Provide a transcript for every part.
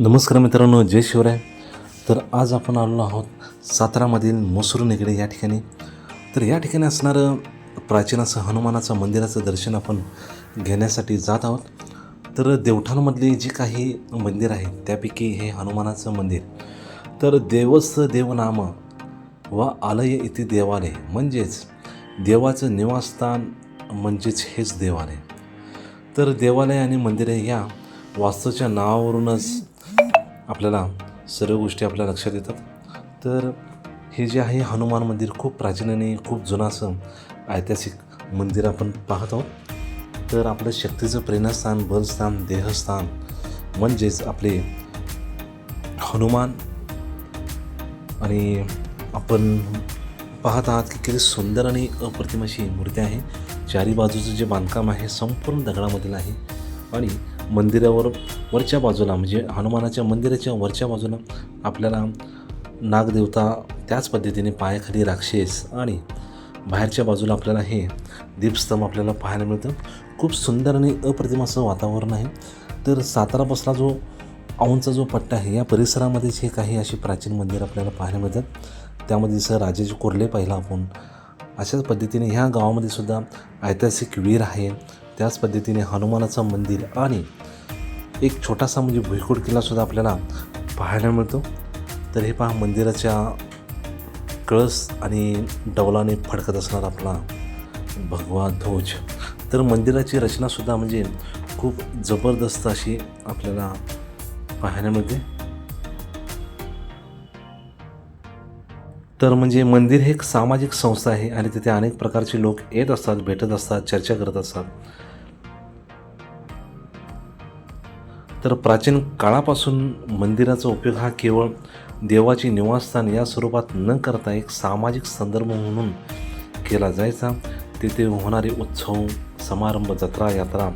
नमस्कार मित्रांनो जय शिवराय. तर आज आपण आलेलो आहोत सातारामधील मसूर निगडे या ठिकाणी. तर या ठिकाणी असणारं प्राचीन असं हनुमानाचं मंदिराचं दर्शन आपण घेण्यासाठी जात आहोत. तर देवठाणमधली जी काही मंदिर आहे त्यापैकी हे हनुमानाचं मंदिर. तर देवस्थ देवनाम व आलय इथे देवालय म्हणजेच देवाचं निवासस्थान म्हणजेच हेच देवालय. तर देवालय आणि मंदिरे या वास्तूच्या नावावरूनच आपल्याला सर्व गोष्टी आपल्या लक्षात येतात. तर हे जे आहे हनुमान मंदिर खूप प्राचीन आणि खूप जुनं असं ऐतिहासिक मंदिर आपण पाहत आहोत. तर आपलं शक्तीचं प्रेरणास्थान बलस्थान देहस्थान म्हणजेच आपले हनुमान आणि आपण पाहत आहात की किती सुंदर आणि अप्रतिम अशी मूर्ती आहे. चारी बाजूचं जे बांधकाम आहे संपूर्ण दगडामधील आहे. आणि मंदिरावर वरच्या बाजूला म्हणजे हनुमानाच्या मंदिराच्या वरच्या बाजूला आपल्याला नागदेवता त्याच पद्धतीने पायाखाली राक्षस आणि बाहेरच्या बाजूला आपल्याला हे दीपस्तंभ आपल्याला पाहायला मिळतं. खूप सुंदर आणि अप्रतिम असं वातावरण आहे. तर सातारापासला जो औंचा जो पट्टा आहे या परिसरामध्येच हे काही अशी प्राचीन मंदिर आपल्याला पाहायला मिळतात. त्यामध्ये जसं राजाजी कोरले पाहिला आपण अशाच पद्धतीने ह्या गावामध्ये सुद्धा ऐतिहासिक वीर आहे. त्याच पद्धतीने हनुमानाचं मंदिर आणि एक छोटासा म्हणजे भुईकोट किल्लासुद्धा आपल्याला पाहायला मिळतो. तर हे पहा मंदिराच्या कळस आणि डवलाने फडकत असणार आपला भगवा ध्वज. तर मंदिराची रचनासुद्धा म्हणजे खूप जबरदस्त अशी आपल्याला पाहायला मिळते. तर म्हणजे मंदिर हे एक सामाजिक संस्था आहे आणि तिथे अनेक प्रकारचे लोक येत असतात भेटत असतात चर्चा करत असतात. तर प्राचीन काळापासून मंदिराचा उपयोग हा केवळ देवाचे निवासस्थान या स्वरूपात न करता एक सामाजिक संदर्भ म्हणून केला जायचा. तिथे होणारे उत्सव समारंभ जत्रा यात्रा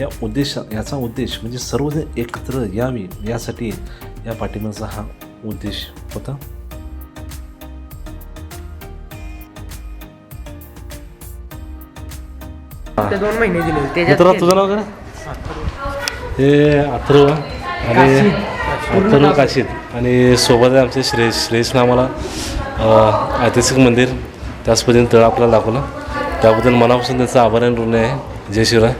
या उद्देश याचा उद्देश म्हणजे सर्वजण एकत्र यावी यासाठी या पाठिंब्याचा हा उद्देश होता. ते दोन महिने दिले तुझं नाव हे अथर्व आणि अथर्व काशीद. आणि सोबत आहे आमचे श्रेयस श्रेयसनं आम्हाला अं, ऐतिहासिक मंदिर. त्याच पद्धतीने तळ आपल्याला दाखवलं. त्याबद्दल मनापासून त्याचा आभार आणि ऋण आहे. जय शिवराय.